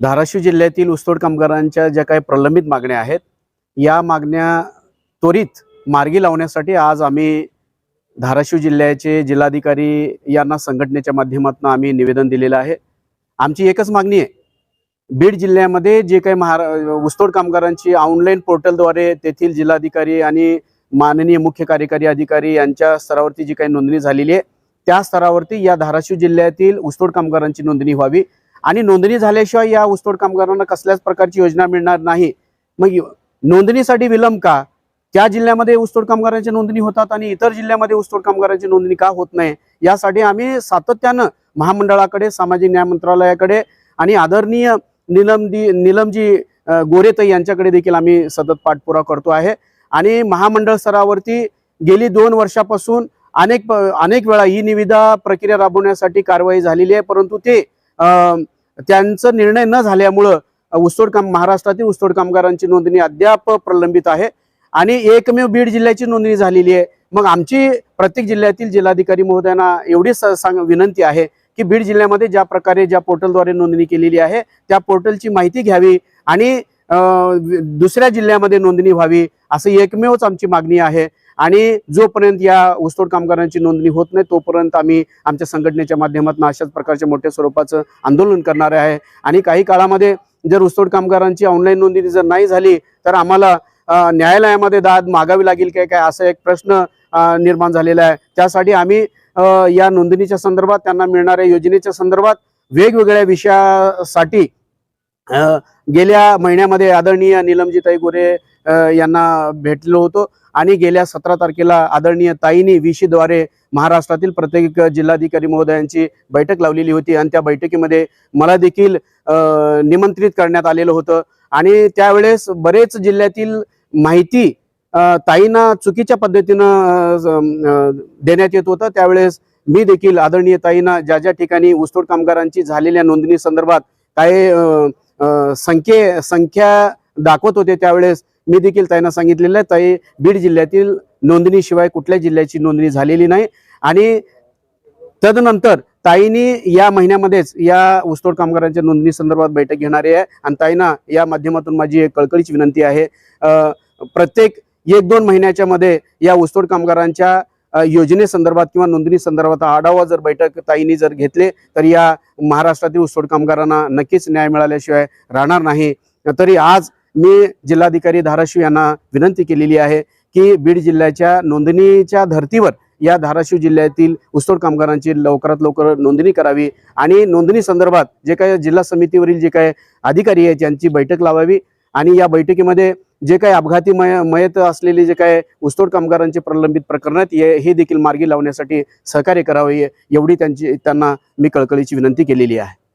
धाराशिव जिल्ह्यातील ऊसतोड कामगारांच्या ज्या काही प्रलंबित मागण्या आहेत या मागण्या त्वरित मार्गी लावण्यासाठी आज आम्ही धाराशिव जिल्ह्याचे जिल्हाधिकारी यांना संघटनेच्या माध्यमातून आम्ही निवेदन दिलेलं आहे. आमची एकच मागणी आहे. बीड जिल्ह्यामध्ये जे काही महारा ऊसतोड कामगारांची ऑनलाईन पोर्टलद्वारे तेथील जिल्हाधिकारी आणि माननीय मुख्य कार्यकारी अधिकारी यांच्या स्तरावरती जी काही नोंदणी झालेली आहे त्या स्तरावरती या धाराशिव जिल्ह्यातील ऊसतोड कामगारांची नोंदणी व्हावी. आणि नोंदणी झाल्याशिवाय या ऊसतोड कामगारांना कसल्याच प्रकारची योजना मिळणार नाही. मग नोंदणीसाठी विलंब का? त्या जिल्ह्यामध्ये ऊसतोड कामगारांची नोंदणी होतात आणि इतर जिल्ह्यामध्ये ऊसतोड कामगारांची नोंदणी का होत नाही? यासाठी आम्ही सातत्यानं महामंडळाकडे सामाजिक न्याय मंत्रालयाकडे आणि आदरणीय निलमदी निलमजी अ, यांच्याकडे देखील आम्ही सतत पाठपुरा करतो आहे. आणि महामंडळ स्तरावरती गेली दोन वर्षापासून अनेक प- अनेक वेळा ही निविदा प्रक्रिया राबवण्यासाठी कारवाई झालेली आहे. परंतु ते त्यांचं निर्णय न झाल्यामुळं ऊसतोड काम महाराष्ट्रातील ऊसतोड कामगारांची नोंदणी अद्याप प्रलंबित आहे. आणि एकमेव बीड जिल्ह्याची नोंदणी झालेली आहे. मग आमची प्रत्येक जिल्ह्यातील जिल्हाधिकारी महोदयांना एवढीच सांग विनंती आहे की बीड जिल्ह्यामध्ये ज्या प्रकारे ज्या पोर्टलद्वारे नोंदणी केलेली आहे त्या पोर्टलची माहिती घ्यावी आणि दुसऱ्या जिल्ह्यामध्ये नोंदणी व्हावी असं एकमेवच आमची मागणी आहे. आणि जोपर्यंत या ऊसतोड कामगारांची नोंदणी होत नाही तोपर्यंत आम्ही आमच्या संघटनेच्या माध्यमातून अशाच प्रकारच्या मोठ्या स्वरूपाचं आंदोलन करणार आहे. आणि काही काळामध्ये जर ऊसतोड कामगारांची ऑनलाईन नोंदणी जर नाही झाली तर आम्हाला न्यायालयामध्ये दाद मागावी लागेल काय काय असा एक प्रश्न निर्माण झालेला आहे. त्यासाठी आम्ही या नोंदणीच्या संदर्भात त्यांना मिळणाऱ्या योजनेच्या संदर्भात वेगवेगळ्या विषयासाठी गेल्या महिन्यामध्ये आदरणीय निलमजीताई गोरे यांना भेटलो होतो. आणि गेल्या सतरा तारखेला आदरणीय ताईनी विशीद्वारे महाराष्ट्रातील प्रत्येक जिल्हाधिकारी महोदयांची बैठक लावलेली होती. आणि त्या बैठकीमध्ये मला देखील निमंत्रित करण्यात आलेलं होतं. आणि त्यावेळेस बरेच जिल्ह्यातील माहिती ताईंना चुकीच्या पद्धतीनं देण्यात येत होतं. त्यावेळेस मी देखील आदरणीय ताईंना ज्या ज्या ठिकाणी ऊसतोड कामगारांची झालेल्या नोंदणी संदर्भात काही संख्ये संख्या दाखवत होते त्यावेळेस मी देखील ताईंना सांगितलेलं आहे ताई बीड जिल्ह्यातील नोंदणीशिवाय कुठल्या जिल्ह्याची नोंदणी झालेली नाही. आणि तदनंतर ताईनी या महिन्यामध्येच या ऊसतोड कामगारांच्या नोंदणी संदर्भात बैठक घेणारी आहे. आणि ताईंना या माध्यमातून माझी एक कळकळीची विनंती आहे प्रत्येक एक दोन महिन्याच्या मध्ये या ऊसतोड कामगारांच्या योजनेसंदर्भात किंवा नोंदणी संदर्भात आढावा जर बैठक ताईंनी जर घेतले तर या महाराष्ट्रातील ऊसतोड कामगारांना नक्कीच न्याय मिळाल्याशिवाय राहणार नाही. तरी आज मी जिल्हाधिकारी धाराशिव यांना विनंती केलेली आहे की बीड जिल्ह्याच्या नोंदणीच्या धर्तीवर या धाराशिव जिल्ह्यातील ऊसतोड कामगारांची लवकरात लवकर नोंदणी करावी आणि नोंदणी संदर्भात जे काही जिल्हा समितीवरील जे काही अधिकारी आहेत त्यांची बैठक लावावी आणि या बैठकीमध्ये जे काही अपघाती मय मयत असलेले जे काही ऊसतोड कामगारांचे प्रलंबित प्रकरण आहेत हे- हे देखील मार्गी लावण्यासाठी सहकार्य करावे एवढी त्यांची त्यांना मी कळकळीची विनंती केलेली आहे.